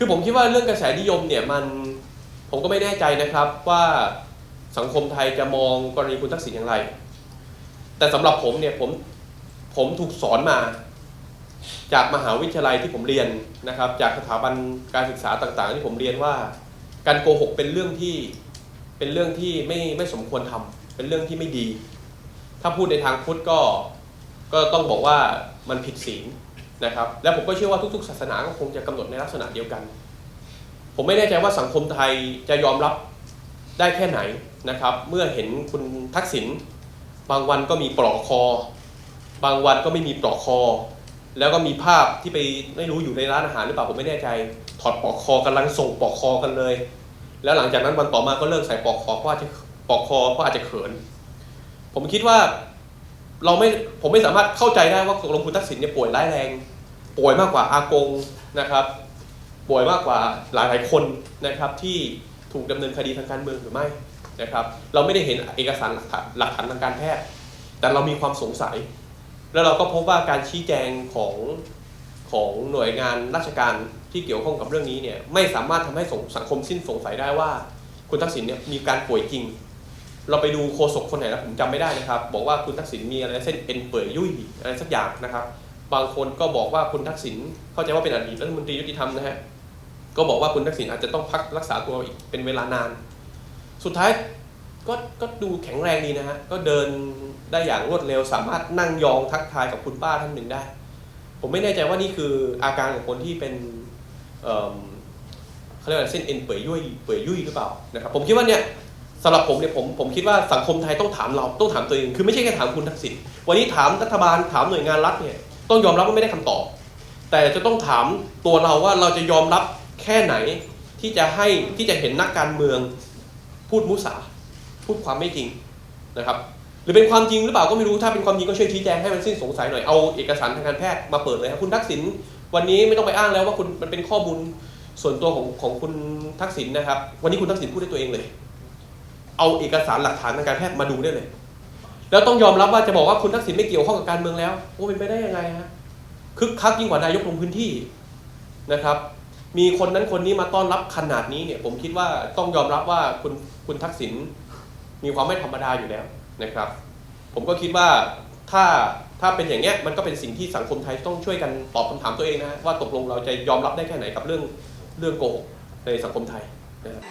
คือผมคิดว่าเรื่องกระแสนิยมเนี่ยมันผมก็ไม่แน่ใจนะครับว่าสังคมไทยจะมองกรณีคุณทักษิณอย่างไร แต่สำหรับผมเนี่ยผมผมถูกสอนมา จากมหาวิทยาลัยที่ผมเรียนนะครับ จากสถาบันการศึกษาต่างๆ ที่ผมเรียนว่า การโกหกเป็นเรื่องที่เป็นเรื่องที่ไม่ไม่สมควรทำเป็นเรื่องที่ไม่ดี ถ้าพูดในทางพุทธก็ก็ต้องบอกว่ามันผิดศีล นะครับ และผมก็เชื่อว่าทุกๆ ศาสนาก็คงจะกำหนดในลักษณะเดียวกัน ผมไม่แน่ใจว่าสังคมไทยจะยอมรับได้แค่ไหนนะครับ เมื่อเห็นคุณทักษิณบางวันก็มีปลอกคอ บางวันก็ไม่มีปลอกคอ แล้วก็มีภาพที่ไปไม่รู้อยู่ในร้านอาหารหรือเปล่าผมไม่แน่ใจ ถอดปลอกคอกำลังส่งปลอกคอกันเลย แล้วหลังจากนั้นวันต่อมาก็เลิกใส่ปลอกคอเพราะอาจจะปลอกคอเพราะอาจจะเขิน ผมคิดว่า เราไม่ผมไม่สามารถเข้าใจได้ว่าตกลงคุณทักษิณเนี่ยป่วยร้ายแรง ป่วยมากกว่าอากงนะครับ ป่วยมากกว่าหลายหลายคนนะครับที่ถูกดำเนินคดีทางการเมืองหรือไม่นะครับ เราไม่ได้เห็นเอกสารหลักฐานทางการแพทย์ แต่เรามีความสงสัย แล้วเราก็พบว่าการชี้แจงของของหน่วยงานราชการที่เกี่ยวข้องกับเรื่องนี้เนี่ยไม่สามารถทำให้สงสังคมสิ้นสงสัยได้ว่า คุณทักษิณเนี่ยมีการป่วยจริง เราไปดูโฆษกคนไหนนะผมจำไม่ได้นะครับบอกว่าคุณทักษิณมีอะไรเส้นเอ็นเปื่อยยุ่ยอะไรสักอย่างนะครับ บางคนก็บอกว่าคุณทักษิณเข้าใจว่าเป็นอดีตรัฐมนตรียุติธรรมนะฮะก็บอกว่าคุณทักษิณอาจจะต้องพักรักษาตัวอีกเป็นเวลานาน สุดท้ายก็ก็ดูแข็งแรงดีนะฮะก็เดินได้อย่างรวดเร็วสามารถนั่งยองทักทายกับคุณป้าท่านหนึ่งได้ ผมไม่แน่ใจว่านี่คืออาการของคนที่เป็นเอิ่มเขาเรียกว่าเส้นเอ็นเปื่อยยุ่ยเปื่อยยุ่ยหรือเปล่านะครับผมคิดว่าเนี่ย สำหรับผมเนี่ยผมผมคิดว่าสังคมไทยต้องถามเราต้องถามตัวเองคือไม่ใช่แค่ถามคุณทักษิณวันนี้ถามรัฐบาลถามหน่วยงานรัฐเนี่ยต้องยอมรับว่าไม่ได้คำตอบ แต่จะต้องถามตัวเราว่าเราจะยอมรับแค่ไหนที่จะให้ที่จะเห็นนักการเมือง พูดมุสา พูดความไม่จริงนะครับ หรือเป็นความจริงหรือเปล่าก็ไม่รู้ถ้าเป็นความจริงก็ช่วยชี้แจงให้มันสิ้นสงสัยหน่อยเอาเอกสารทางการแพทย์มาเปิดเลยครับคุณทักษิณวันนี้ไม่ต้องไปอ้างแล้วว่าคุณมันเป็นข้อมูลส่วนตัวของของคุณทักษิณนะครับ วันนี้คุณทักษิณพูดด้วยตัวเองเลย เอาเอกสารหลักฐานทางการแพทย์มาดูได้เลย แล้วต้องยอมรับว่าจะบอกว่าคุณทักษิณไม่เกี่ยวข้องกับการเมืองแล้วโอ้เป็นไปได้ยังไงฮะคึกคักยิ่งกว่านายกลงพื้นที่นะครับ มีคนนั้นคนนี้มาต้อนรับขนาดนี้เนี่ยผมคิดว่าต้องยอมรับว่าคุณคุณทักษิณมีความไม่ธรรมดาอยู่แล้วนะครับ ผมก็คิดว่าถ้าถ้าเป็นอย่างเงี้ยมันก็เป็นสิ่งที่สังคมไทยต้องช่วยกันตอบคำถามตัวเองนะว่าตกลงเราจะยอมรับได้แค่ไหนกับเรื่องเรื่องโกหกในสังคมไทยนะครับ